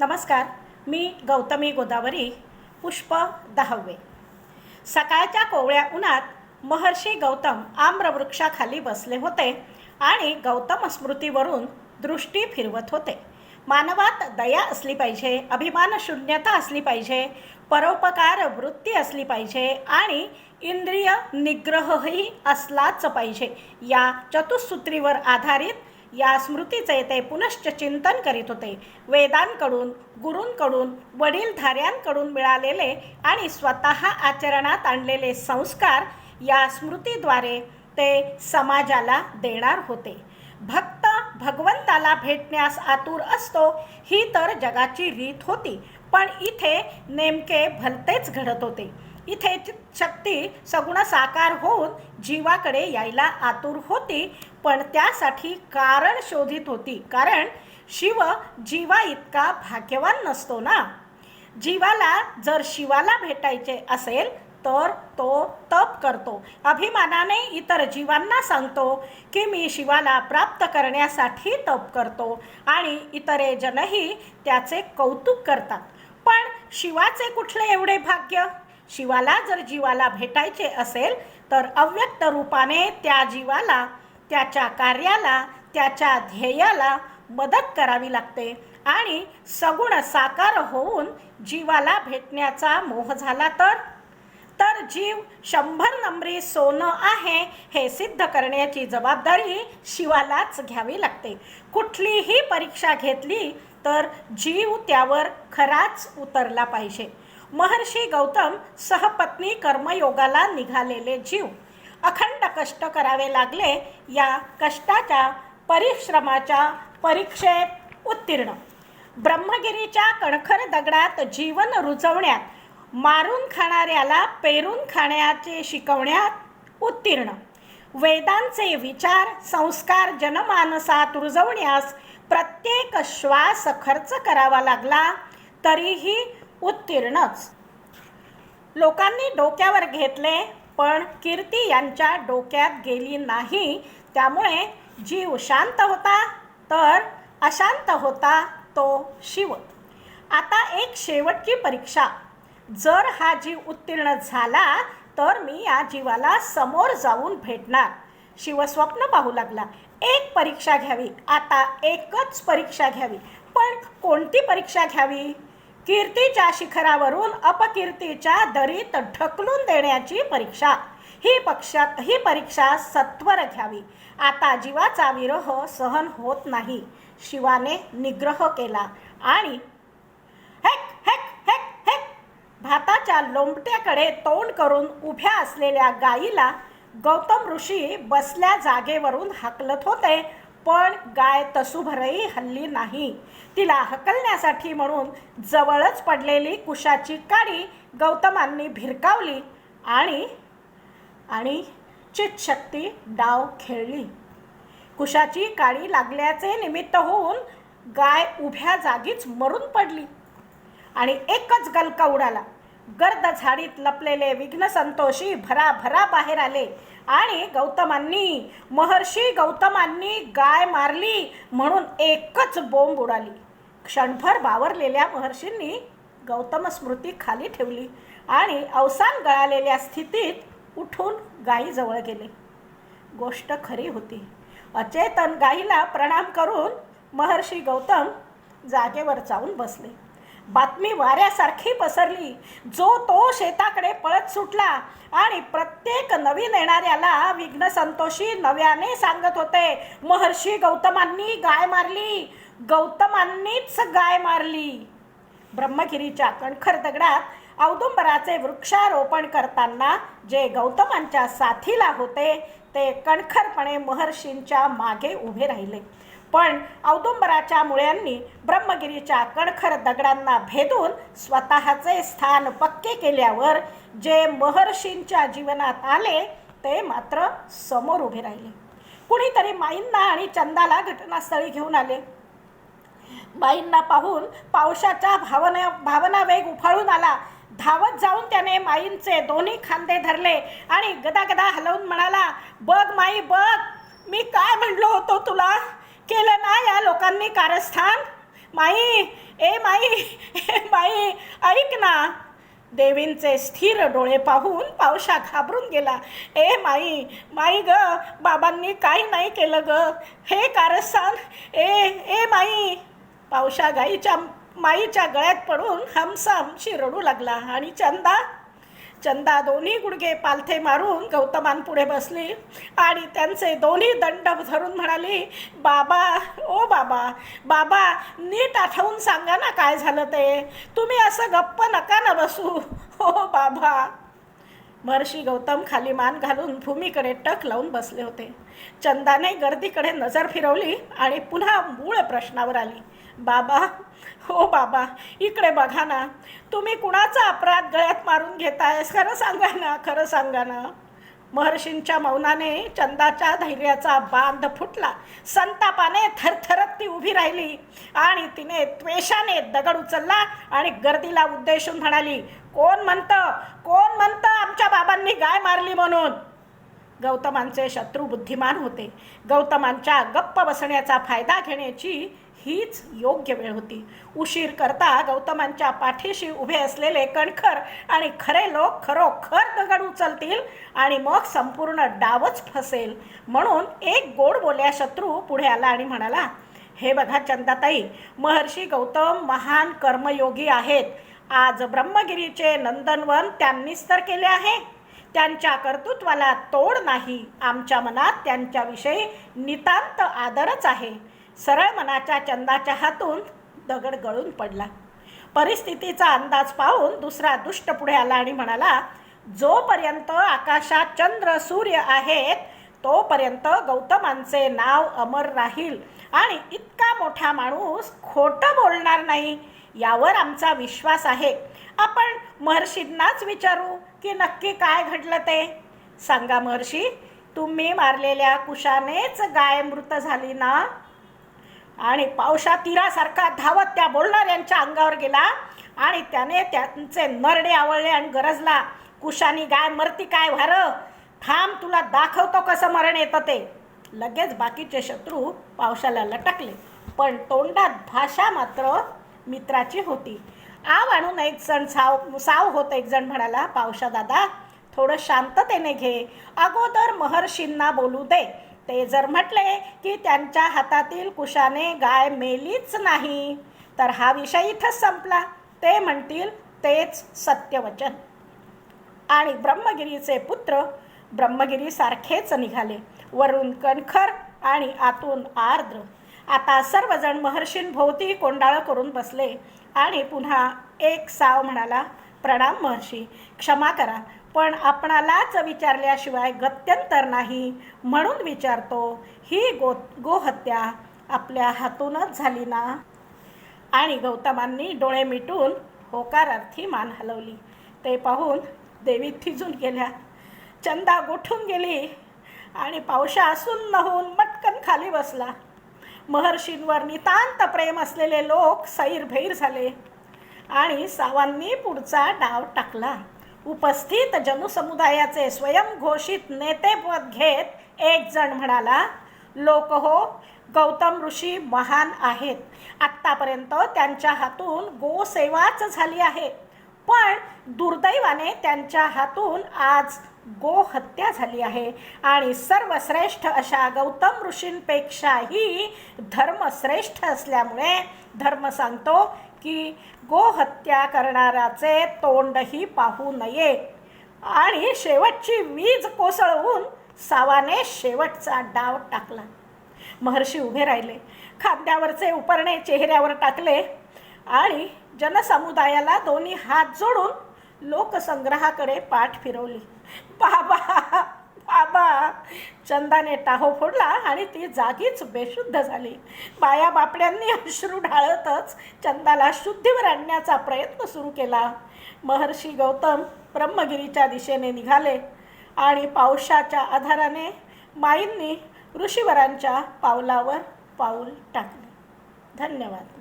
नमस्कार मी गौतमी गोदावरी पुष्प दहावे. सकाळच्या कोवळ्या उन्हात महर्षी गौतम आम्रवृक्षाखाली बसले होते आणि गौतम स्मृतीवरून दृष्टी फिरवत होते. मानवात दया असली पाहिजे अभिमान शून्यता असली पाहिजे परोपकार वृत्ती असली पाहिजे आणि इंद्रिय निग्रहही असलाच पाहिजे या चतुसूत्रीवर आधारित या स्मृतीचे ते पुनश्च चिंतन करीत होते. वेदांकडून गुरूंकडून वडीलधाऱ्यांकडून मिळालेले आणि स्वतः आचरणात आणलेले संस्कार या स्मृतीद्वारे ते समाजाला देणार होते. भक्त भगवंताला भेटण्यास आतुर असतो ही तर जगाची रीत होती. पण इथे नेमके भलतेच घडत होते. इथे शक्ती सगुण साकार होऊन जीवाकडे यायला आतुर होती पण त्यासाठी कारण शोधित होती. कारण शिव जीवा इतका भाग्यवान नसतो ना? जीवाला जर शिवाला भेटायचे असेल तर तो तप करतो. अभिमानाने इतर जीवांना सांगतो की मी शिवाला प्राप्त करण्यासाठी तप करतो आणि इतरे जनही त्याचे कौतुक करतात. पण शिवाचे कुठले एवढे भाग्य? शिवाला जर जीवाला भेटायचे असेल तर अव्यक्त रूपाने त्या जीवाला त्याच्या कार्याला त्याच्या ध्येयाला मदत करावी लागते आणि सगुण साकार होऊन जीवाला भेटण्याचा मोह झाला तर? तर जीव शंभर नंबरी सोनं आहे हे सिद्ध करण्याची जबाबदारी शिवालाच घ्यावी लागते. कुठलीही परीक्षा घेतली तर जीव त्यावर खराच उतरला पाहिजे. महर्षी गौतम सहपत्नी कर्मयोगाला निघालेले जीव. अखंड कष्ट करावे लागले या कष्टाच्या परिश्रमाच्या परीक्षेत उत्तीर्ण. ब्रह्मगिरीच्या कणखर दगडात जीवन रुजवण्यात मारून खाणाऱ्याला पेरून खाण्याचे शिकवण्यात उत्तीर्ण. वेदांचे विचार संस्कार जनमानसात रुजवण्यास प्रत्येक श्वास खर्च करावा लागला तरीही उत्तीर्णच. लोकांनी डोक्यावर घेतले पण कीर्ती यांच्या डोक्यात गेली नाही. त्यामुळे जीव शांत होता तर अशांत होता तो शिव. आता एक शेवटची परीक्षा. जर हा जीव उत्तीर्ण झाला तर मी या जीवाला समोर जाऊन भेटणार. शिवस्वप्न पाहू लागला. एक परीक्षा घ्यावी. आता एकच परीक्षा घ्यावी. पण कोणती परीक्षा घ्यावी? कीर्तीच्या शिखरावरून अपकीर्तीच्या दरीत ढकलून देण्याची परीक्षा. ही पक्षात ही परीक्षा सत्वर घ्यावी. आता जीवाचा विरह सहन होत नाही. शिवाने निग्रह केला आणि हेक हेक हेक हेक भाताच्या लोंबट्याकडे तोंड करून उभ्या असलेल्या गायीला गौतम ऋषी बसल्या जागेवरून हाकलत होते. पण गाय तसूभरही हल्ली नाही. तिला हकलण्यासाठी म्हणून जवळच पडलेली कुशाची काडी गौतमांनी भिरकावली आणि आणि चितशक्ती डाव खेळली. कुशाची काडी लागल्याचे निमित्त होऊन गाय उभ्या जागीच मरून पडली आणि एकच गलका उडाला. गर्द झाडीत लपलेले विघ्न संतोषी भराभरा बाहेर आले. आणि गौतमांनी महर्षी गौतमांनी गाय मारली म्हणून एकच बोंब उडाली. क्षणभर बावरलेल्या महर्षींनी गौतम स्मृती खाली ठेवली आणि अवसान गळालेल्या स्थितीत उठून गायीजवळ गेले. गोष्ट खरी होती. अचेतन गाईला प्रणाम करून महर्षी गौतम जागेवर जाऊन बसले. बातमी वाऱ्यासारखी पसरली. जो तो शेताकडे पळत सुटला आणि प्रत्येक नवीन येणाऱ्याला विघ्न संतोषी नव्याने सांगत होते. महर्षी गौतमांनी गाय मारली. गौतमांनीच गाय मारली. ब्रह्मगिरीच्या कणखर दगडात औदुंबराचे वृक्षारोपण करताना जे गौतमांच्या साथीला होते ते कणखरपणे महर्षींच्या मागे उभे राहिले. पण औदुंबराच्या मुळ्यांनी ब्रह्मगिरीच्या कणखर दगडांना भेदून स्वतःचे स्थान पक्के केल्यावर जे महर्षींच्या जीवनात आले ते मात्र समोर उभे राहिले. कुणीतरी माईंना आणि चंदाला घटनास्थळी घेऊन आले. माईंना पाहून पावसाच्या भावना भावना वेग उफाळून आला. धावत जाऊन त्याने माईंचे दोन्ही खांदे धरले आणि गदागदा हलवून म्हणाला बघ माई बघ मी काय म्हणलो होतो तुला? केलं ना या लोकांनी कारस्थान? माई ए माई ए माई ऐक ना. देवींचे स्थिर डोळे पाहून पावशा घाबरून गेला. ए माई माई ग बाबांनी काही नाही केलं ग. हे कारस्थान ए ए माई. पावशा गाईच्या माईच्या गळ्यात पडून हमसामशी रडू लागला आणि चंदा चंदा दोन्ही गुडघे पालथे मारून गौतमांपुढे बसली. आणि त्यांचे दोन्ही दंड धरून म्हणाली बाबा ओ बाबा बाबा नीट आठवून सांगा ना काय झालं ते. तुम्ही असं गप्प नका ना बसू. हो बाबा. महर्षी गौतम खाली मान घालून भूमीकडे टक लावून बसले होते. चंदाने गर्दीकडे नजर फिरवली आणि पुन्हा मूळ प्रश्नावर आली. बाबा हो बाबा इकडे बघा ना. तुम्ही कुणाचा अपराध गळ्यात मारून घेताय खरं सांगा ना खरं सांगा ना. महर्षींच्या मौनाने चंदाच्या धैर्याचा बांध फुटला. संतापाने थरथरत ती उभी राहिली आणि तिने त्वेषाने दगड उचलला आणि गर्दीला उद्देशून म्हणाली कोण म्हणतं? कोण म्हणतं आमच्या बाबांनी गाय मारली म्हणून? गौतमांचे शत्रू बुद्धिमान होते. गौतमांच्या गप्प बसण्याचा फायदा घेण्याची हीच योग्य वेळ होती. उशीर करता गौतमांच्या पाठीशी उभे असलेले कणखर आणि खरे लोक खरोखर दगड उचलतील आणि मग संपूर्ण डावच फसेल. म्हणून एक गोड बोल्या शत्रू पुढे आला आणि म्हणाला हे बघा चंदाताई महर्षी गौतम महान कर्मयोगी आहेत. आज ब्रह्मगिरीचे नंदनवन त्यांनीच तर केले आहे. त्यांच्या कर्तृत्वाला तोड नाही. आमच्या मनात त्यांच्याविषयी नितांत आदरच आहे. सरळ मनाच्या चंदाच्या हातून दगड गळून पडला. परिस्थितीचा अंदाज पाहून दुसरा दुष्ट पुढे आला आणि म्हणाला जोपर्यंत आकाशात चंद्र सूर्य आहेत तोपर्यंत गौतमांचे नाव अमर राहील आणि इतका मोठा माणूस खोटं बोलणार नाही यावर आमचा विश्वास आहे. आपण महर्षींनाच विचारू की नक्की काय घडलं ते? सांगा महर्षी तुम्ही मारलेल्या कुशानेच गाय मृत झाली ना? आणि पावसा तीरासारखा धावत त्या बोलणाऱ्यांच्या अंगावर गेला. आणि त्याने त्यांचे नरडे आवळले आणि गरजला कुशानी गाय मरती काय व्हार? थांब तुला दाखवतो कसं मरण येतं ते. लगेच बाकीचे शत्रू पावसाला लटकले. पण तोंडात भाषा मात्र मित्राची होती. आव आणून एक जण साव साव होत एक जण म्हणाला. पावसा दादा थोडं शांततेने घे. अगोदर महर्षींना बोलू दे. ते जर म्हटले की त्यांच्या हातातील कुशाने गाय मेलीच नाही तर हा विषय इथंच संपला. ते म्हणतील तेच सत्यवचन. आणि ब्रह्मगिरीचे पुत्र ब्रह्मगिरीसारखेच निघाले. वरून कणखर आणि आतून आर्द्र. आता सर्वजण महर्षींभोवती कोंडाळं करून बसले. आणि पुन्हा एक साव म्हणाला प्रणाम महर्षी क्षमा करा. पण आपणालाच विचारल्याशिवाय गत्यंतर नाही म्हणून विचारतो ही गो गोहत्या आपल्या हातूनच झाली ना? आणि गौतमांनी डोळे मिटून होकारार्थी मान हलवली. ते पाहून देवी थिजून गेल्या. चंदा गोठून गेली आणि पावशा असून होऊन मटकन खाली बसला. महर्षींवर नितांत प्रेम असलेले लोक सैरभैर झाले आणि सावांनी पुढचा डाव टाकला. उपस्थित जनसमुदायाचे स्वयंघोषित नेतेपद घेत एक जण म्हणाला लोक हो गौतम ऋषी महान आहेत. आत्तापर्यंत त्यांच्या हातून गोसेवाच झाली आहे. पण दुर्दैवाने त्यांच्या हातून आज गोहत्या झाली आहे आणि सर्वश्रेष्ठ अशा गौतम ऋषींपेक्षाही धर्मश्रेष्ठ असल्यामुळे धर्म सांगतो की गोहत्या करणाऱ्याचे तोंडही पाहू नये. आणि शेवटची वीज कोसळवून सावाने शेवटचा डाव टाकला. महर्षी उभे राहिले. खांद्यावरचे उपरणे चेहऱ्यावर टाकले आणि जनसमुदायाला दोन्ही हात जोडून लोकसंग्रहाकडे पाठ फिरवली. बाबा! बाबा. चंदाने टाहो फोडला आणि ती जागीच बेशुद्ध झाली. बाया बापड्यांनी अश्रू ढाळतच चंदाला शुद्धीवर आणण्याचा प्रयत्न सुरू केला. महर्षी गौतम ब्रह्मगिरीच्या दिशेने निघाले आणि पावसाच्या आधाराने माईंनी ऋषीवरांच्या पावलावर पाऊल टाकले. धन्यवाद.